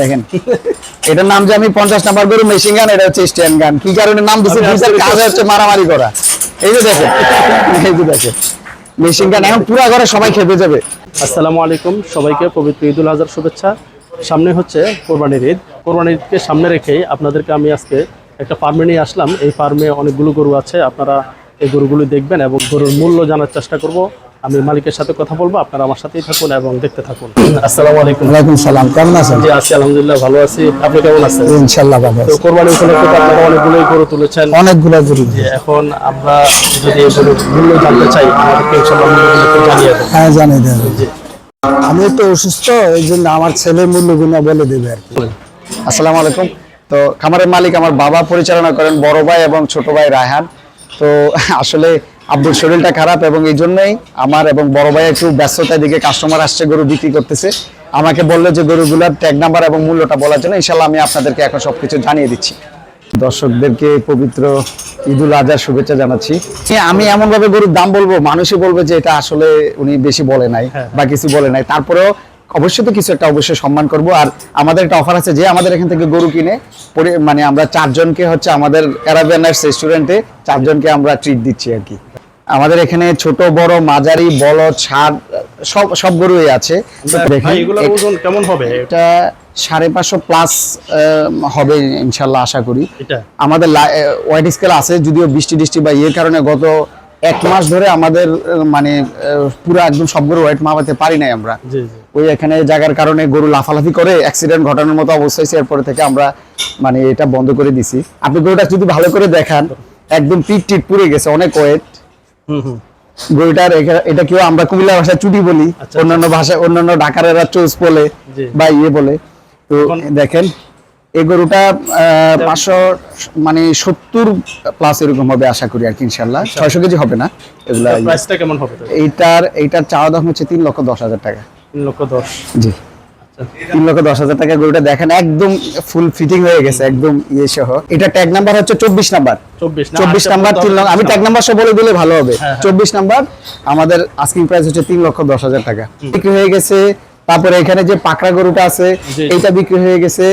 দেখেন। এটার নাম যে আমি পঞ্চাশ নাম্বার গরু মেশিন গান এটা হচ্ছে স্ট্যান্ড গান। কি কারণে নাম দিচ্ছে কাজ হচ্ছে মারামারি করা। এই যে দেখেন। এই যে দেখেন। মেশিন গান এখন পুরা ঘরে সবাই খেতে যাবে। আসসালামু আলাইকুম সবাইকে পবিত্র ঈদুল আজহার শুভেচ্ছা। সামনে হচ্ছে কোরবানির ঈদ। কোরবানির ঈদকে সামনে রেখেই আপনাদেরকে আমি আজকে একটা ফার্মে নিয়ে আসলাম। এই ফার্মে অনেকগুলো গরু আছে আপনারা এই গরুগুলো দেখবেন এবং গরুর মূল্য জানার চেষ্টা করব। আমি মালিকের সাথে কথা বলব আপনারা আমার সাথেই থাকুন এবং দেখতে থাকুন। আসসালামু আলাইকুম। ওয়ালাইকুম সালাম কেমন আছেন? জি আছি আলহামদুলিল্লাহ ভালো আছি। আপনি কেমন আছেন? ইনশাল্লাহ ভালো তো আছি। কোরবানি উপলক্ষে তো আপনারা অনেকগুলোই গরু তুলেছেন। অনেকগুলো গরু এখন আমরা যদি এই গরুর মূল্য জানতে চাই আমাদেরকে ইনশাল্লাহ মূল্যগুলো একটু জানিয়ে দেবেন হ্যাঁ জানিয়ে দেন। জি। আমি একটু অসুস্থ এই জন্য আমার ছেলে মূল্যগুলো বলে দেবে আর কি। আসসালামু আলাইকুম। তো খামারের মালিক আমার বাবা পরিচালনা করেন বড় ভাই এবং ছোট ভাই রায়হান। তো আসলে আব্দুল শরীরটা খারাপ এবং এই জন্যই আমার এবং বড় ভাই একটু ব্যস্ততার দিকে কাস্টমার আসছে গরু বিক্রি করতেছে। আমাকে বলল যে গরুগুলোর ট্যাগ নাম্বার এবং মূল্যটা বলার জন্য ইনশাল্লাহ আমি আপনাদেরকে এখন সবকিছু জানিয়ে দিচ্ছি। দর্শকদেরকে পবিত্র ঈদুল আজহার শুভেচ্ছা জানাচ্ছি। হ্যাঁ, আমি এমন ভাবে গরুর দাম বলব মানুষই বলবে যে এটা আসলে উনি বেশি বলে নাই হ্যাঁ। বা কিছু বলে নাই। তারপরেও অবশ্যই তো কিছু একটা অবশ্যই সম্মান করব। আর আমাদের একটা অফার আছে যে আমাদের এখান থেকে গরু কিনে মানে আমরা চারজনকে হচ্ছে আমাদের অ্যারাবিয়ানার্স রেস্টুরেন্টে চারজনকে আমরা ট্রিট দিচ্ছি আর কি। আমাদের এখানে ছোট বড় মাঝারি বলদ ছাড় সব সব গরুই আছে। ওজন কেমন হবে? এটা সাড়ে পাঁচশো প্লাস হবে ইনশাল্লাহ আশা করি। আমাদের ওয়াইড স্কেল আছে যদিও বৃষ্টি টিষ্টি বা ইয়ের কারণে গত এক মাস ধরে আমাদের মানে পুরো একদম সবগুলো ওয়েট মাপাতে পারি নাই আমরা। ওই এখানে জায়গার কারণে গরু লাফালাফি করে অ্যাক্সিডেন্ট ঘটানোর মতো অবস্থা হয়েছে এরপরে থেকে আমরা মানে এটা বন্ধ করে দিছি। আপনি গরুটা যদি ভালো করে দেখান একদম পিট টিট পুড়ে গেছে অনেক ওয়েট গরুটার এটা কেউ আমরা কুমিল্লা ভাষায় চুটি বলি আচ্ছা। অন্যান্য ভাষায় অন্যান্য ঢাকারেরা চোস বলে বা ইয়ে বলে। তো দেখেন এই গরুটা পাঁচশো মানে সত্তর প্লাস এরকম হবে আশা করি আর কি ইনশাল্লাহ ছয়শো কেজি হবে না। এগুলা কেমন হবে এইটার এইটার চাওয়া দাম হচ্ছে তিন লক্ষ দশ হাজার টাকা। তিন লক্ষ দশ। জি। তিন লক্ষ দশ হাজার টাকা গরুটা দেখেন একদম ফুল ফিটিং হয়ে গেছে একদম ইয়ে সহ। এটা ট্যাগ নাম্বার হচ্ছে চব্বিশ নাম্বার। চব্বিশ আটটা নাম্বার তিন লক্ষ আমি ট্যাগ নাম্বার সব বলে দিলে ভালো হবে। হ্যাঁ, হ্যাঁ। চব্বিশ নাম্বার আমাদের আস্কিং প্রাইস হচ্ছে তিন লক্ষ দশ হাজার টাকা। বিক্রি হয়ে গেছে তারপরে এখানে যে পাকড়া গরুটা আছে জি। এইটা বিক্রি হয়ে গেছে।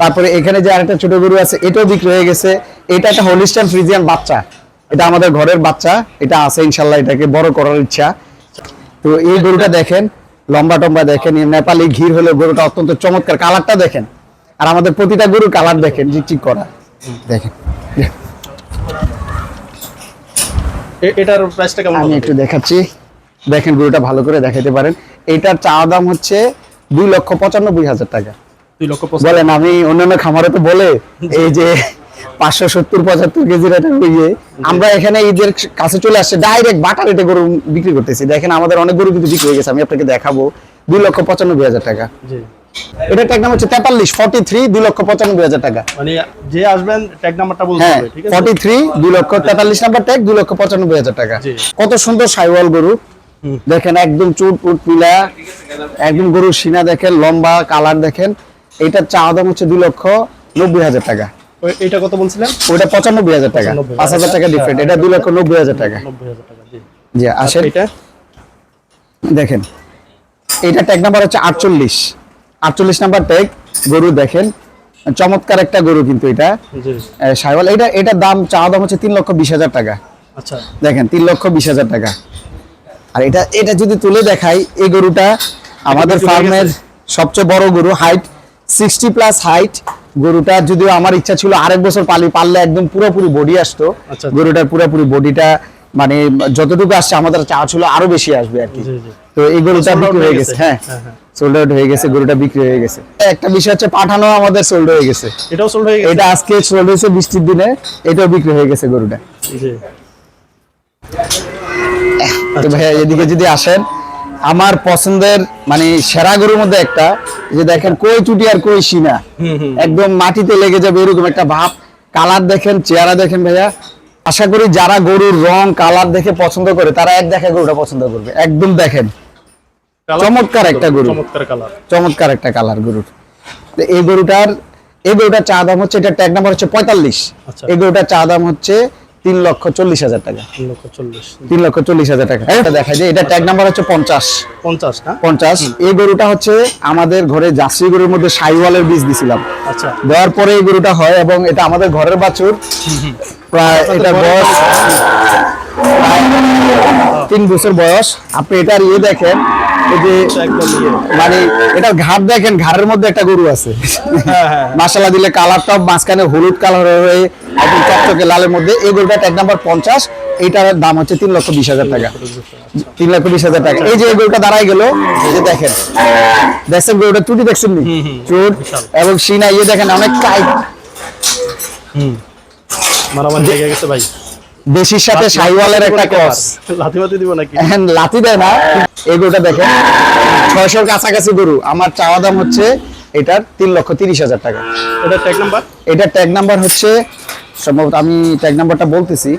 তারপরে এখানে যে আরেকটা ছোট গরু আছে এটাও বিক্রি হয়ে গেছে। এটা একটা হোলিস্টান ফ্রিজিয়ান বাচ্চা। এটা আমাদের ঘরের বাচ্চা। এটা আছে ইনশাল্লাহ এটাকে বড় করার ইচ্ছা। তো এই গরুটা দেখেন লম্বা টম্বা দেখেন নেপালি ঘির হলে গরুটা অত্যন্ত চমৎকার কালারটা দেখেন। আর আমাদের প্রতিটা গরুর কালার দেখেন চিকচিক করা। দেখেন। এটার প্রাইসটা কেমন আমি একটু দেখাচ্ছি। দেখেন গরুটা ভালো করে দেখাতে পারেন। এটার চাওয়া দাম হচ্ছে দুই লক্ষ পঁচানব্বই হাজার টাকা। দুই লক্ষ বলেন আমি অন্যান্য খামারে তো বলে এই যে পাঁচশো সত্তর পঁচাত্তর কেজির একটা ইয়ে আমরা এখানে ঈদের কাছে চলে আসছে ডাইরেক্ট বাটা রেটে গরু বিক্রি করতেছি। দেখেন আমাদের অনেক গরু কিন্তু বিক্রি হয়ে গেছে আমি আপনাকে দেখাবো। দুই লক্ষ পঁচানব্বই হাজার টাকা। এটা ট্যাগ নাম হচ্ছে তেতাল্লিশ ফর্টি থ্রি দুই লক্ষ পঁচানব্বই হাজার টাকা। মানে যে আসবেন ট্যাগ নাম্বারটা বলতে হ্যাঁ হবে ঠিক আছে? ফর্টি থ্রি দুই লক্ষ তেতাল্লিশ নাম্বার ট্যাগ দুই লক্ষ পঁচানব্বই হাজার টাকা। কত সুন্দর সাইওয়াল গরু। দেখেন একদম চুট উট পিলা একদম গরুর সিনা দেখেন লম্বা কালার দেখেন। এটার চাওয়া দাম হচ্ছে দুই লক্ষ নব্বই হাজার টাকা। এইটা কত বলছিলেন? ওটা পঁচানব্বই হাজার টাকা। 95,000 পাঁচ হাজার টাকা ডিফারেন্ট এটা দুই লক্ষ নব্বই হাজার টাকা। জি। আসেন। এটা? দেখেন এটা ট্যাগ নাম্বার হচ্ছে আটচল্লিশ। আটচল্লিশ নাম্বার ট্যাগ গরু দেখেন। চমৎকার একটা গরু কিন্তু এটা। জি। সাইওয়াল এটা এটার দাম চাওয়া দাম হচ্ছে তিন লক্ষ বিশ হাজার টাকা। আচ্ছা। দেখেন তিন লক্ষ বিশ হাজার টাকা। আর এটা এটা যদি তুলে দেখাই এই গরুটা আমাদের ফার্মের সবচেয়ে বড় গরু হাইট সিক্সটি প্লাস হাইট গরুটা যদিও আমার ইচ্ছা ছিল আরেক বছর পালি পারলে একদম পুরোপুরি বডি আসতো। আচ্ছা। গরুটার পুরোপুরি বডিটা মানে যতটুকু আসছে আমাদের চা ছিল আরও বেশি আসবে আর কি। তো এই গরুটা বিক্রি হয়ে হয়ে গেছে? হ্যাঁ। হ্যাঁ, হ্যাঁ। সোল্ড আউট হয়ে গেছে গরুটা বিক্রি হয়ে গেছে। একটা বিষয় হচ্ছে পাঠানো আমাদের সোল্ড হয়ে গেছে। এটাও সোল্ড হয়ে গেছে? এটা আজকে সোল্ড হয়েছে বৃষ্টির দিনে এটাও বিক্রি হয়ে গেছে গরুটা। তো ভাইয়া এদিকে যদি আসেন আমার পছন্দের মানে সেরা গরুর মধ্যে একটা যে দেখেন কই চুটি আর কই সিনা। একদম মাটিতে লেগে যাবে এরকম একটা ভাব। কালার দেখেন চেহারা দেখেন ভাইয়া। আশা করি যারা গরুর রং কালার দেখে পছন্দ করে তারা এক দেখে গরুটা পছন্দ করবে। একদম দেখেন। চমৎকার একটা গরু। চমৎকার একটা কালার গরুর। এই গরুটার এই গরুটার চা দাম হচ্ছে এটা ট্যাগ নাম্বার হচ্ছে পঁয়তাল্লিশ। আচ্ছা। এই গরুটার চা দাম হচ্ছে তিন লক্ষ চল্লিশ হাজার টাকা। তিন লক্ষ চল্লিশ। হাজার টাকা। এটা দেখা যায় এটা ট্যাগ নাম্বার হচ্ছে পঞ্চাশ। পঞ্চাশ না? পঞ্চাশ। এই গরুটা হচ্ছে আমাদের ঘরে জার্সি গরুর মধ্যে সাইওয়ালের বীজ দিছিলাম। আচ্ছা। দেওয়ার পরে এই গরুটা হয় এবং এটা আমাদের ঘরের বাছুর। প্রায় এটা বয়স তিন বছর বয়স। আপনি এটার ইয়ে দেখেন যে এটা ইয়ে। মানে এটার ঘাট দেখেন ঘাড়ের মধ্যে একটা গরু আছে। হ্যাঁ, হ্যাঁ। মাসালা দিলে কালারটা মাঝখানে হলুদ কালার হয়ে একদম চকচকে লালের মধ্যে। এই গরুটা ট্যাগ নাম্বার পঞ্চাশ। এইটার দাম হচ্ছে তিন লক্ষ বিশ হাজার টাকা। তিন লক্ষ বিশ হাজার টাকা। এই যে গরুটা দাঁড়াই গেল এই যে দেখেন। দেখছেন গরুটা চুটি দেখছেন নি? চুট এবং সিনা ইয়ে দেখেন অনেক টাইট হুম। মারামারি লেগে গেছে ভাই। দেশির সাথে সাইওয়ালের একটা ক্রস লাথি বাতি দিব নাকি? এখন লাথি দেয় না। এই গরুটা দেখেন ছয়শোর কাছাকাছি গরু। আমার চাওয়া দাম হচ্ছে এটার তিন লক্ষ তিরিশ হাজার টাকা। এটা ট্যাগ নাম্বার এটা ট্যাগ নাম্বার হচ্ছে সম্ভবত আমি ট্যাগ নাম্বারটা বলতেছি।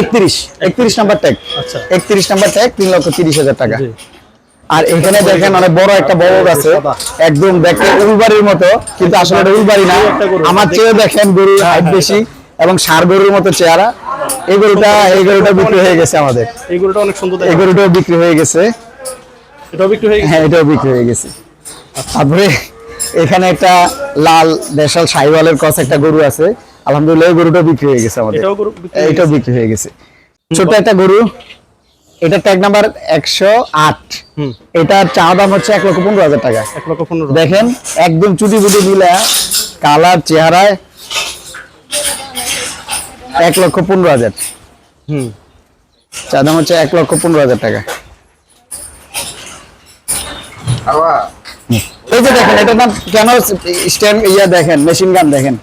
একত্রিশ একত্রিশ নাম্বার ট্যাগ আচ্ছা। একত্রিশ নাম্বার ট্যাগ তিন লক্ষ তিরিশ হাজার টাকা। আর এখানে দেখেন অনেক বড় একটা বড় আছে। একদম দেখতে উলবাড়ির মতো কিন্তু আসলে এটা উলবাড়ি না। গরু। আমার চেয়ে দেখেন গরুর হাইট বেশি এবং সার গরুর মতো চেহারা। এই গরুটা এই গরুটা বিক্রি হয়ে গেছে আমাদের। এই গরুটা অনেক সুন্দর এই গরুটাও বিক্রি হয়ে গেছে। এটাও বিক্রি হয়ে গেছে? হ্যাঁ এটাও বিক্রি হয়ে গেছে। তারপরে এখানে একটা লাল দেশাল সাইওয়ালের কস একটা গরু আছে। আলহামদুলিল্লাহ এই গরুটাও বিক্রি হয়ে গেছে আমাদের। এটাও বিক্রি হয়ে গেছে। বিক্রি হয়ে গেছে। ছোট একটা গরু। এটা ট্যাগ নাম্বার একশো আট। হুম। এটার চা দাম হচ্ছে এক লক্ষ পনেরো হাজার টাকা। এক লক্ষ পনেরো দেখেন একদম চুটি বুটি মিলা কালার চেহারায় এক লক্ষ পনেরো হাজার। হুম। চা দাম হচ্ছে এক লক্ষ পনেরো হাজার টাকা। এই যে দেখেন এটার নাম কেন স্ট্যান্ড ইয়া দেখেন মেশিন গান দেখেন?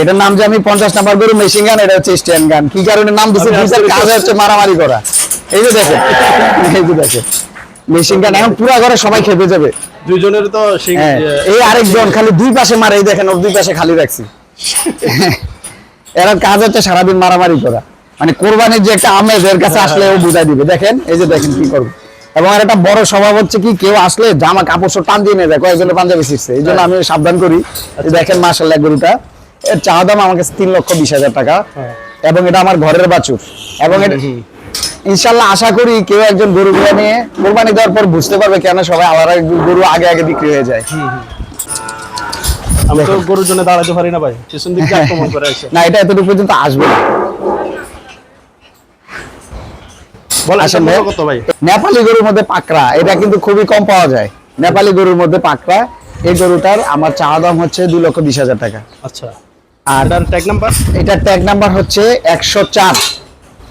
এটার নাম যে আমি পঞ্চাশ নাম্বার মেশিন গান এটা হচ্ছে স্ট্যান্ড গান। কি কারণে নাম দিচ্ছে কাজ হচ্ছে মারামারি করা। এই যে দেখেন এই যে দেখেন। মেশিন গান এখন পুরা ঘরে সবাই খেপে যাবে। দুইজনের তো হ্যাঁ এই আরেকজন খালি দুই পাশে মারে এই দেখেন ওর দুই পাশে খালি রাখছি। এরা কাজ হচ্ছে সারাদিন মারামারি করা। মানে কোরবানির যে একটা আমেজ এর কাছে আসলে ও বুঝাই দিবে। দেখেন এই যে দেখেন কি করবে। এবং আর একটা বড় স্বভাব হচ্ছে কি কেউ আসলে জামা কাপড় সব টান দিয়ে নিয়ে যায় কয়েকজনের পাঞ্জাবি শিখছে এই জন্য আমি সাবধান করি। এই দেখেন মাসাল্লাহ গরুটা। এর চা দাম আমার কাছে তিন লক্ষ বিশ হাজার টাকা। হ্যাঁ। এবং এটা আমার ঘরের বাছুর। এবং ইনশাল্লাহ আশা করি কেউ একজন গরু গুলো নিয়ে কোরবানি দেওয়ার পর বুঝতে পারবে কেন সবাই আলাদা গরু আগে আগে বিক্রি হয়ে যায়। আমি তো গরুর জন্য দাঁড়াতে পারি না ভাই। পিছন দিকে আক্রমণ করে আসে। না এটা এতটুকু পর্যন্ত আসবে না বল আসেন আসলে ভাই। নেপালি গরুর মধ্যে পাকড়া এটা কিন্তু খুবই কম পাওয়া যায়। নেপালি গরুর মধ্যে পাকড়া এই গরুটার আমার চাওয়া দাম হচ্ছে দুই লক্ষ বিশ হাজার টাকা। আচ্ছা। আর ট্যাগ নাম্বার এটার ট্যাগ নাম্বার হচ্ছে একশো চার।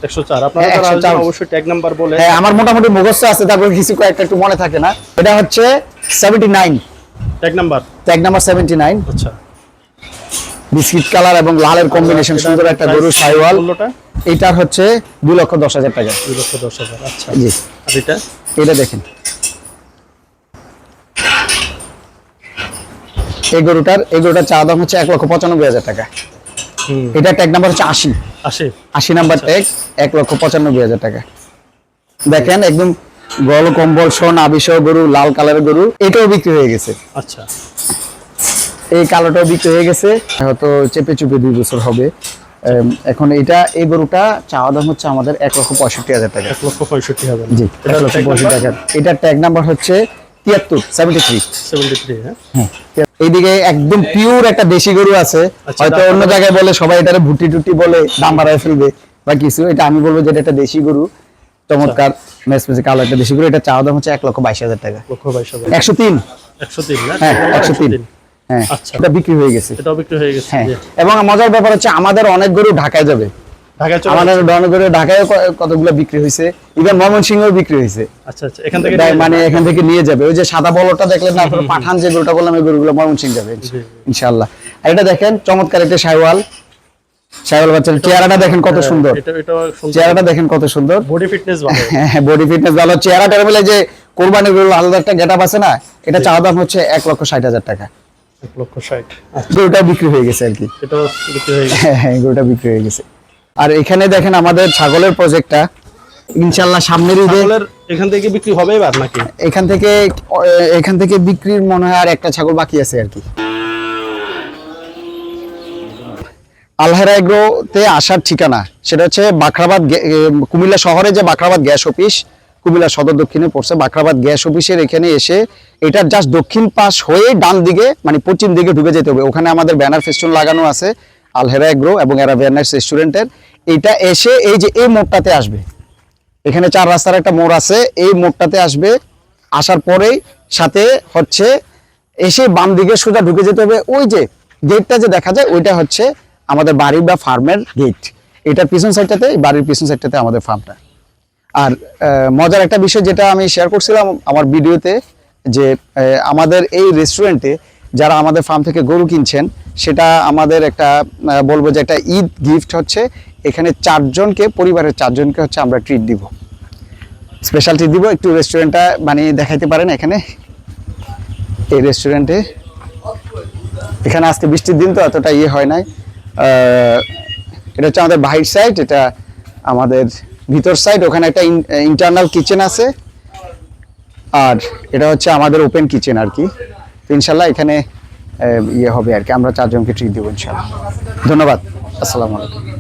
একশো চার। আপনারা হ্যাঁ, যারা 104 আসবেন অবশ্যই ট্যাগ নাম্বার বলে হ্যাঁ আমার মোটামুটি মুখস্থ আছে তারপর কিছু কয়েকটা একটু মনে থাকে না। এটা হচ্ছে seventy nine tag number tag number seventy nine আচ্ছা। বিস্কিট কালার এবং লালের কম্বিনেশন সুন্দর একটা গরু সাইওয়াল। এটার হচ্ছে দুই লক্ষ দশ হাজার টাকা। দুই লক্ষ দশ হাজার আচ্ছা। জি। আর এটা? এটা দেখেন। এই গরুটার এই গরুটার চা দাম হচ্ছে এক লক্ষ পঁচানব্বই হাজার টাকা। হুম। এটা ট্যাগ নাম্বার হচ্ছে আশি। আসে আশি নাম্বার ট্যাগ এক লক্ষ পঁচানব্বই হাজার টাকা। দেখেন একদম গল কম্বল সোন আবিষ গরু লাল কালারের গরু এটাও বিক্রি হয়ে গেছে। আচ্ছা। এই কালোটাও বিক্রি হয়ে গেছে। হয়তো চেপে চুপে দুই বছর হবে। এখন এটা এই গরুটা চাওয়া দাম হচ্ছে আমাদের এক লক্ষ পঁয়ষট্টি হাজার টাকা। এক লক্ষ পঁয়ষট্টি হবে জি এক লক্ষ পঁয়ষট্টি টাকা এটার ট্যাগ নাম্বার হচ্ছে তিয়াত্তর সেভেন্টি থ্রি সেভেন্টি থ্রি হ্যাঁ এইদিকে একদম পিওর একটা দেশি গরু আছে। আচ্ছা, হয়তো অন্য জায়গায় বলে সবাই এটারে ভুটি টুটি বলে দাম বাড়ায় ফেলবে বা কিছু। এটা আমি বলব যে এটা একটা দেশি গরু। চমৎকার মেসমেসে কালো একটা দেশি গরু। এটা চাওয়া দাম হচ্ছে এক লক্ষ বাইশ হাজার টাকা। লক্ষ বাইশ হাজার। একশো তিন। একশো তিন হ্যাঁ একশো তিন। হ্যাঁ আচ্ছা। এটা বিক্রি হয়ে গেছে। এটাও বিক্রি হয়ে গেছে হ্যাঁ এবং মজার ব্যাপার হচ্ছে আমাদের অনেক গরু ঢাকায় যাবে। ঢাকায় চলে আমাদের অনেক ঢাকায় কতগুলো বিক্রি হয়েছে ইভেন ময়মনসিংহেও বিক্রি হয়েছে। আচ্ছা আচ্ছা এখান থেকে মানে এখান থেকে নিয়ে যাবে। ওই যে সাদা বলটা দেখলেন না আপনার পাঠান যে গরুটা বললাম এই গরুগুলো ময়মনসিং যাবে ইনশাআল্লাহ। আর এটা দেখেন চমৎকার একটা সাইওয়াল বাচ্চার চেহারাটা দেখেন কত হ্যাঁ, সুন্দর। চেহারাটা দেখেন কত সুন্দর। বডি ফিটনেস ভালো। হ্যাঁ বডি ফিটনেস ভালো। চেহারাটা বলে যে কোরবানির গরু আলাদা একটা গেটআপ আছে না এটা চাওয়া দাম হচ্ছে এক লক্ষ ষাট হাজার টাকা। এক লক্ষ ষাট। গরুটা বিক্রি হয়ে গেছে আর কি। বিক্রি হয়ে গেছে। হ্যাঁ হ্যাঁ গরুটা বিক্রি হয়ে গেছে। আর এখানে দেখেন আমাদের ছাগলের প্রজেক্টটা। ইনশাল্লাহ সামনের ঈদে এখান থেকে বিক্রি হবে এবার নাকি? এখান থেকে এখান থেকে বিক্রির মনে হয় আর একটা ছাগল বাকি আছে আর কি। আলহেরা এগ্রোতে আসার ঠিকানা সেটা হচ্ছে বাখরাবাদ কুমিল্লা শহরে যে বাখরাবাদ গ্যাস অফিস কুমিল্লা সদর দক্ষিণে পড়ছে বাখরাবাদ গ্যাস অফিসের এখানে এসে এটার জাস্ট দক্ষিণ পাশ হয়ে ডান দিকে মানে পশ্চিম দিকে ঢুকে যেতে হবে। ওখানে আমাদের ব্যানার ফেস্টুন লাগানো আছে আলহেরা এগ্রো এবং এরা ভ্যানার্স রেস্টুরেন্টের এটা এসে এই যে এই মোড়টাতে আসবে। এখানে চার রাস্তার একটা মোড় আছে, এই মোড়টাতে আসবে। আসার পরেই সাথে হচ্ছে এসে বাম দিকে সোজা ঢুকে যেতে হবে। ওই যে গেটটা যে দেখা যায়, ওইটা হচ্ছে আমাদের বাড়ি বা ফার্মের গেট এটার পিছন সাইডটাতে বাড়ির পিছন সাইডটাতে আমাদের ফার্মটা আর মজার একটা বিষয় যেটা আমি শেয়ার করছিলাম আমার ভিডিওতে, যে আমাদের এই রেস্টুরেন্টে যারা আমাদের ফার্ম থেকে গরু কিনছেন, সেটা আমাদের একটা বলব যে একটা ঈদ গিফট হচ্ছে। এখানে চারজনকে, পরিবারের চারজনকে হচ্ছে আমরা ট্রিট দিব। স্পেশাল ট্রিট দিব, একটু রেস্টুরেন্টটা বানিয়ে দেখাইতে পারেন এখানে। এই রেস্টুরেন্টে এখানে আজকে বৃষ্টির দিন তো, এতটা ইয়ে হয় নাই। এটা হচ্ছে আমাদের বাহির সাইড এটা আমাদের ভিতর সাইড ওখানে একটা ইন্টারনাল কিচেন আছে। আর এটা হচ্ছে আমাদের ওপেন কিচেন আর কি। তো ইনশাল্লাহ এখানে ইয়ে হবে আর কি। আমরা চারজনকে ট্রিট দেবো ইনশাল্লাহ। ধন্যবাদ। আসসালামু আলাইকুম।